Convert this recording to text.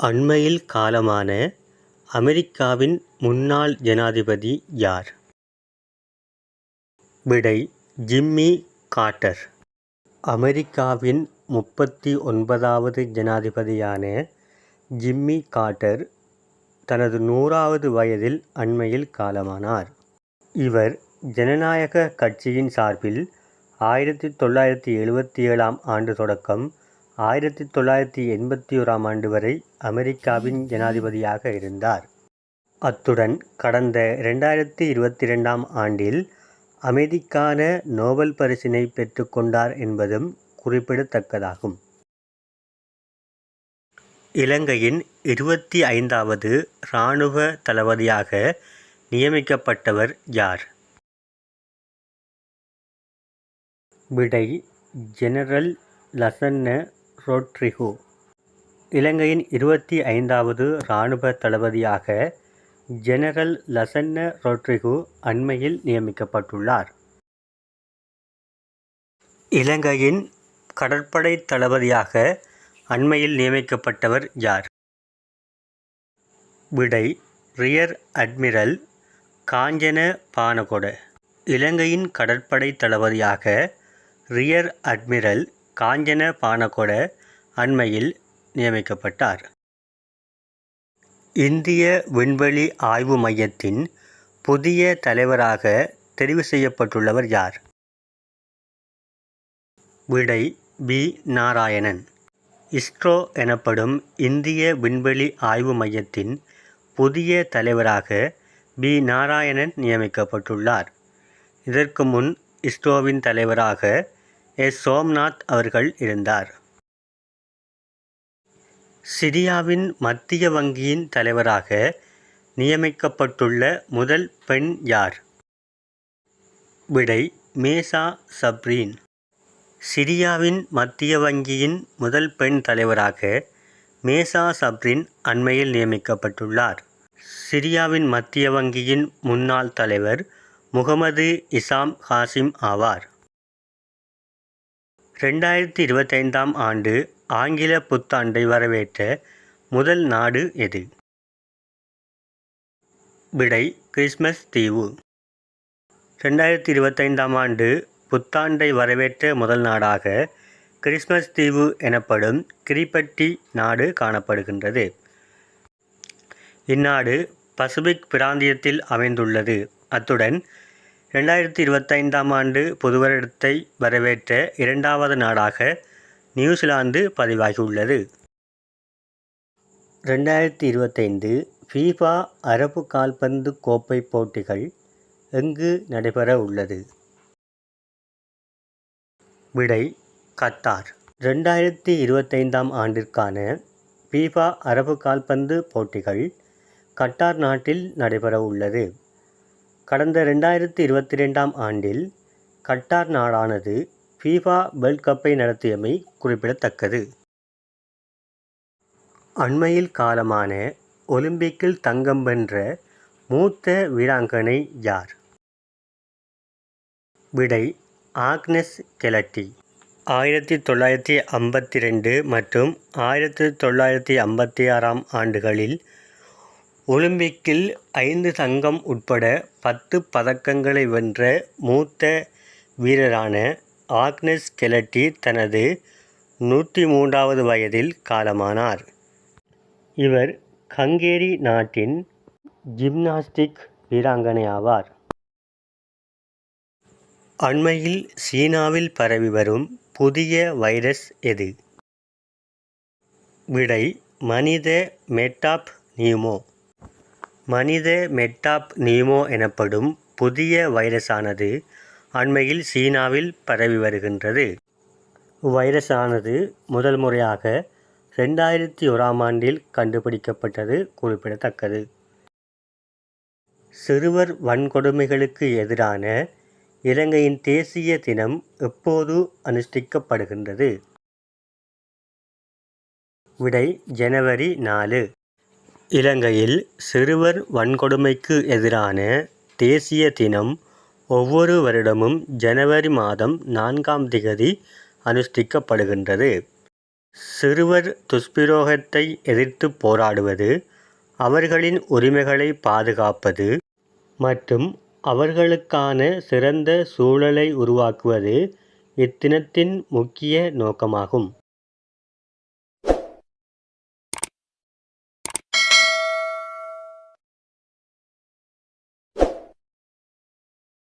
அண்மையில் காலமான அமெரிக்காவின் முன்னாள் ஜனாதிபதி யார்? விடை ஜிம்மி கார்ட்டர். அமெரிக்காவின் முப்பத்தி ஒன்பதாவது ஜனாதிபதியான ஜிம்மி கார்ட்டர் தனது நூறாவது வயதில் அண்மையில் காலமானார். இவர் ஜனநாயக கட்சியின் சார்பில் ஆயிரத்தி தொள்ளாயிரத்தி எழுபத்தி ஏழாம் ஆண்டு தொடக்கம் ஆயிரத்தி தொள்ளாயிரத்தி எண்பத்தி ஓராம் ஆண்டு வரை அமெரிக்காவின் ஜனாதிபதியாக இருந்தார். அத்துடன் கடந்த இரண்டாயிரத்தி இருபத்தி ரெண்டாம் ஆண்டில் அமைதிக்கான நோபல் பரிசினை பெற்றுக்கொண்டார் என்பதும் குறிப்பிடத்தக்கதாகும். இலங்கையின் இருபத்தி ஐந்தாவது இராணுவ தளபதியாக நியமிக்கப்பட்டவர் யார்? விடை ஜெனரல் லசன்ன ரோட்ரிகு இலங்கையின் இருபத்தி ஐந்தாவது இராணுவ தளபதியாக ஜெனரல் லசன்ன ரோட்ரிகு அண்மையில் நியமிக்கப்பட்டுள்ளார். இலங்கையின் கடற்படை தளபதியாக அண்மையில் நியமிக்கப்பட்டவர் யார்? விடை ரியர் அட்மிரல் காஞ்சன பானகொட. இலங்கையின் கடற்படை தளபதியாக ரியர் அட்மிரல் காஞ்சன பானகொட அண்மையில் நியமிக்கப்பட்டார். இந்திய விண்வெளி ஆய்வு மையத்தின் புதிய தலைவராக தெரிவு செய்யப்பட்டுள்ளவர் யார்? விடை பி நாராயணன். இஸ்ரோ எனப்படும் இந்திய விண்வெளி ஆய்வு மையத்தின் புதிய தலைவராக பி. நாராயணன் நியமிக்கப்பட்டுள்ளார். இதற்கு முன் இஸ்ரோவின் தலைவராக எஸ். சோம்நாத் அவர்கள் இருந்தார். சிரியாவின் மத்திய வங்கியின் தலைவராக நியமிக்கப்பட்டுள்ள முதல் பெண் யார்? விடை மேசா சப்ரீன். சிரியாவின் மத்திய வங்கியின் முதல் பெண் தலைவராக மேசா சப்ரின் அண்மையில் நியமிக்கப்பட்டுள்ளார். சிரியாவின் மத்திய வங்கியின் முன்னாள் தலைவர் முகமது இசாம் காசிம் ஆவார். ரெண்டாயிரத்தி இருபத்தைந்தாம் ஆண்டு ஆங்கில புத்தாண்டை வரவேற்ற முதல் நாடு எது? விடை கிறிஸ்மஸ் தீவு. ரெண்டாயிரத்தி இருபத்தைந்தாம் ஆண்டு புத்தாண்டை வரவேற்ற முதல் நாடாக கிறிஸ்மஸ் தீவு எனப்படும் கிரிபட்டி நாடு காணப்படுகின்றது. இந்நாடு பசிபிக் பிராந்தியத்தில் அமைந்துள்ளது. அத்துடன் இரண்டாயிரத்து இருபத்தைந்தாம் ஆண்டு புதுவருடத்தை வரவேற்ற இரண்டாவது நாடாக நியூசிலாந்து பதிவாகியுள்ளது. ரெண்டாயிரத்தி இருபத்தைந்து ஃபீஃபா அரபு கால்பந்து கோப்பை போட்டிகள் எங்கு நடைபெற உள்ளது? விடை கத்தார். ரெண்டாயிரத்தி இருபத்தைந்தாம் ஆண்டிற்கான ஃபீஃபா அரபு கால்பந்து போட்டிகள் கட்டார் நாட்டில் நடைபெற உள்ளது. கடந்த ரெண்டாயிரத்தி இருபத்தி ரெண்டாம் ஆண்டில் கட்டார் நாடானது ஃபீஃபா வேர்ல்ட் கப்பை நடத்தியமை குறிப்பிடத்தக்கது. அண்மையில் காலமான ஒலிம்பிக்கில் தங்கம் வென்ற மூத்த வீராங்கனை யார்? விடை ஆக்னஸ் கெலட்டி. ஆயிரத்தி தொள்ளாயிரத்தி ஐம்பத்தி ரெண்டு மற்றும் ஆயிரத்தி தொள்ளாயிரத்தி ஐம்பத்தி ஆறாம் ஆண்டுகளில் ஒலிம்பிக்கில் ஐந்து தங்கம் உட்பட பத்து பதக்கங்களை வென்ற மூத்த வீரரான ஆக்னஸ் கெலட்டி தனது நூற்றி மூன்றாவது வயதில் காலமானார். இவர் ஹங்கேரி நாட்டின் ஜிம்னாஸ்டிக் வீராங்கனை ஆவார். அண்மையில் சீனாவில் பரவி வரும் புதிய வைரஸ் எது? விடை மனித மெட்டாப் நியூமோ. மனித மெட்டாப் நீமோ எனப்படும் புதிய வைரஸானது அண்மையில் சீனாவில் பரவி வருகின்றது. வைரஸானது முதல் முறையாக ரெண்டாயிரத்தி ஓராம் ஆண்டில் கண்டுபிடிக்கப்பட்டது குறிப்பிடத்தக்கது. சிறுவர் வன்கொடுமைகளுக்கு எதிரான இலங்கையின் தேசிய தினம் எப்போது அனுஷ்டிக்கப்படுகின்றது? விடை ஜனவரி நாலு. இலங்கையில் சிறுவர் வன்கொடுமைக்கு எதிரான தேசிய தினம் ஒவ்வொரு வருடமும் ஜனவரி மாதம் நான்காம் திகதி அனுஷ்டிக்கப்படுகின்றது. சிறுவர் துஷ்பிரோகத்தை எதிர்த்துப் போராடுவது அவர்களின் உரிமைகளை பாதுகாப்பது மற்றும் அவர்களுக்கான சிறந்த சூழலை உருவாக்குவது இத்தினத்தின் முக்கிய நோக்கமாகும்